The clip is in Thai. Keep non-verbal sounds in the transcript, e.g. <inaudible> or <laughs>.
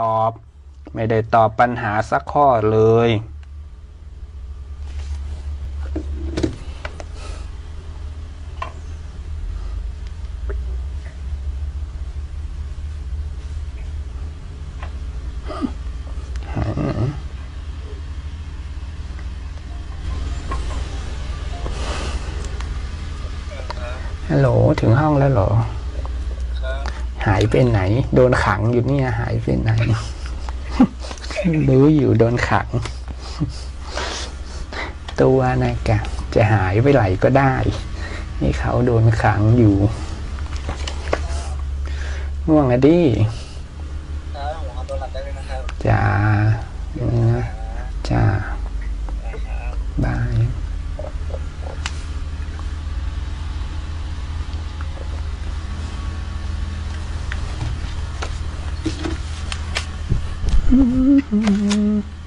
ตอบ ไม่ได้ตอบปัญหาสักข้อเลย ฮัลโหล ถึงห้องแล้วเหรอ หายไปไหน โดนขังอยู่เนี่ยหายไปไหน รู้อยู่โดนขัง ตัวนะกะจะหายไปไหนก็ได้นี่เขาโดนขังอยู่ง่วงอะดิครับผมเอาตัวหลับได้เลยนะครับจ้านะจ้า Mm-hmm. <laughs>